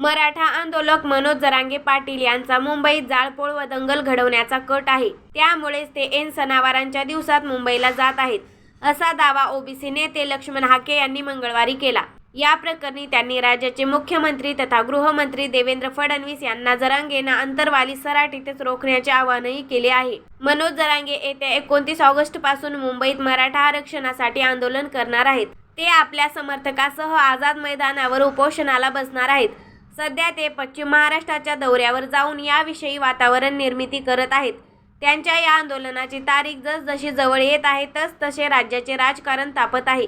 मराठा आंदोलक मनोज जरांगे पाटील यांचा मुंबईत जाळपोळ व दंगल घडवण्याचा कट आहे. त्यामुळेच ते एन सणावारांच्या दिवसात मुंबईला जात आहेत. असा दावा ओबीसी नेते लक्ष्मण हाके यांनी मंगळवारी केला. या प्रकरणी त्यांनी राज्याचे मुख्यमंत्री तथा गृहमंत्री देवेंद्र फडणवीस यांना जरांगेंना अंतरवाली सराटीतच रोखण्याचे आवाहनही केले आहे. मनोज जरांगे येत्या एकोणतीस ऑगस्टपासून मुंबईत मराठा आरक्षणासाठी आंदोलन करणार आहेत. ते आपल्या समर्थकासह आझाद मैदानावर उपोषणाला बसणार आहेत. सध्या ते पश्चिम महाराष्ट्राच्या दौऱ्यावर जाऊन याविषयी वातावरण निर्मिती करत आहेत. त्यांच्या या आंदोलनाची तारीख जसजशी जवळ येत आहे तस तसे राज्याचे राजकारण तापत आहे.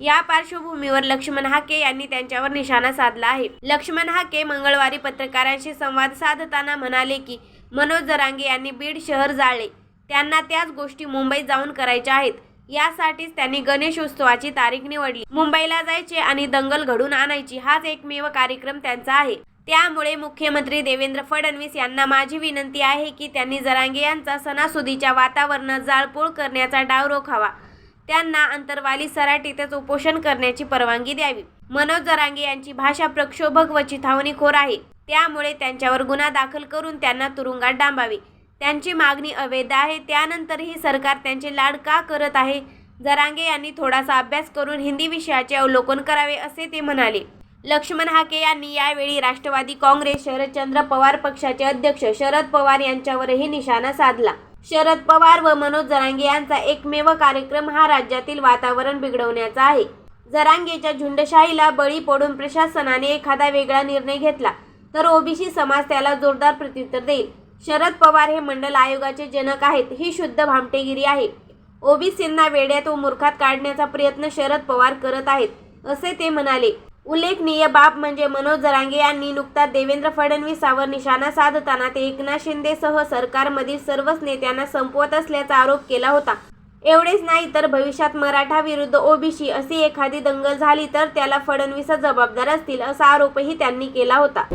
या पार्श्वभूमीवर लक्ष्मण हाके यांनी त्यांच्यावर निशाणा साधला आहे. लक्ष्मण हाके मंगळवारी पत्रकारांशी संवाद साधताना म्हणाले की मनोज जरांगे यांनी बीड शहर जाळले त्यांना त्याच गोष्टी मुंबईत जाऊन करायच्या आहेत. यासाठीच त्यांनी गणेश उत्सवाची तारीख निवडली. मुंबईला जायचे आणि दंगल घडून आणायची हाच एकमेव कार्यक्रम त्यांचा आहे. त्यामुळे मुख्यमंत्री देवेंद्र फडणवीस यांना माझी विनंती आहे की त्यांनी जरांगे यांचा सणासुदीच्या वातावरणात जाळपोळ करण्याचा डाव रोखावा. त्यांना अंतरवाली सराटीतच उपोषण करण्याची परवानगी द्यावी. मनोज जरांगे यांची भाषा प्रक्षोभक व चिथावणीखोर आहे. त्यामुळे त्यांच्यावर गुन्हा दाखल करून त्यांना तुरुंगात डांबावे. त्यांची मागणी अवैध आहे. त्यानंतरही सरकार त्यांचे लाड का करत आहे? जरांगे यांनी थोडासा अभ्यास करून हिंदी विषयाचे अवलोकन करावे असे ते म्हणाले. लक्ष्मण हाके यांनी यावेळी राष्ट्रवादी काँग्रेस शरदचंद्र पवार पक्षाचे अध्यक्ष शरद पवार यांच्यावरही निशाणा साधला. शरद पवार व मनोज जरांगे यांचा एकमेव कार्यक्रम हा राज्यातील वातावरण बिघडवण्याचा आहे. जरांगेच्या झुंडशाहीला बळी पडून प्रशासनाने एखादा वेगळा निर्णय घेतला तर ओबीसी समाज त्याला जोरदार प्रत्युत्तर देईल. शरद पवार हे मंडल आयोगाचे जनक आहेत. ही शुद्ध भामटेगिरी आहे. ओबीसींना वेड्यात व मूर्खात काढण्याचा प्रयत्न शरद पवार करत आहेत असे ते म्हणाले. उल्लेखनीय बाब म्हणजे मनोज जरांगे यांनी नुकताच देवेंद्र फडणवीसावर निशाणा साधताना ते एकनाथ शिंदेसह सरकारमधील सर्वच नेत्यांना संपवत असल्याचा आरोप केला होता. एवढेच नाही तर भविष्यात मराठा विरुद्ध ओबीसी अशी एखादी दंगल झाली तर त्याला फडणवीसच जबाबदार असतील असा आरोपही त्यांनी केला होता.